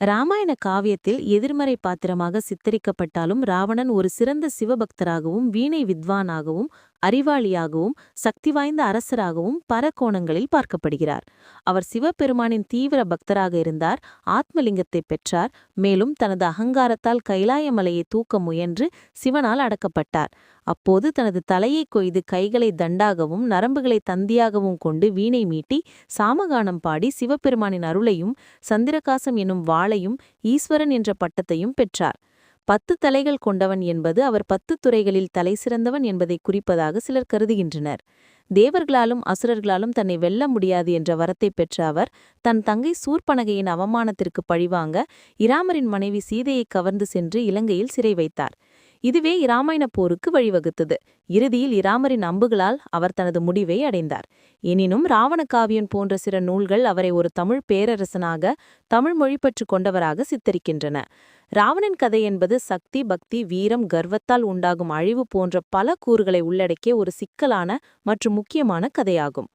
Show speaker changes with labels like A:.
A: ராமாயண காவியத்தில் எதிர்மறை பாத்திரமாக சித்தரிக்கப்பட்டாலும் ராவணன் ஒரு சிறந்த சிவபக்தராகவும் வீணை வித்வானாகவும் அறிவாளியாகவும் சக்தி வாய்ந்த அரசராகவும் பர கோணங்களில் பார்க்கப்படுகிறார். அவர் சிவபெருமானின் தீவிர பக்தராக இருந்தார் ஆத்மலிங்கத்தை பெற்றார் மேலும் தனது அகங்காரத்தால் கைலாய மலையை தூக்க முயன்று சிவனால் அடக்கப்பட்டார். அப்போது தனது தலையை கொய்து கைகளை தண்டாகவும் நரம்புகளை தந்தியாகவும் கொண்டு வீணை மீட்டி சாமகானம் பாடி சிவபெருமானின் அருளையும் சந்திரகாசம் என்னும் வாளையும் ஈஸ்வரன் என்ற பட்டத்தையும் பெற்றார். பத்து தலைகள் கொண்டவன் என்பது அவர் பத்து துறைகளில் தலை சிறந்தவன் என்பதை குறிப்பதாக சிலர் கருதுகின்றனர். தேவர்களாலும் அசுரர்களாலும் தன்னை வெல்ல முடியாது என்ற வரத்தை பெற்ற அவர் தன் தங்கை சூர்பனகையின் அவமானத்திற்கு பழிவாங்க இராமரின் மனைவி சீதையை கவர்ந்து சென்று இலங்கையில் சிறை வைத்தார். இதுவே இராமாயண போருக்கு வழிவகுத்தது. இறுதியில் இராமரின் அம்புகளால் அவர் தனது முடிவை அடைந்தார். எனினும் ராவணகாவியன் போன்ற சில நூல்கள் அவரை ஒரு தமிழ் பேரரசனாக தமிழ் மொழி மொழிப்பற்று கொண்டவராக சித்தரிக்கின்றன. ராவணன் கதை என்பது சக்தி பக்தி வீரம் கர்வத்தால் உண்டாகும் அழிவு போன்ற பல கூறுகளை உள்ளடக்கிய ஒரு சிக்கலான மற்றும் முக்கியமான கதையாகும்.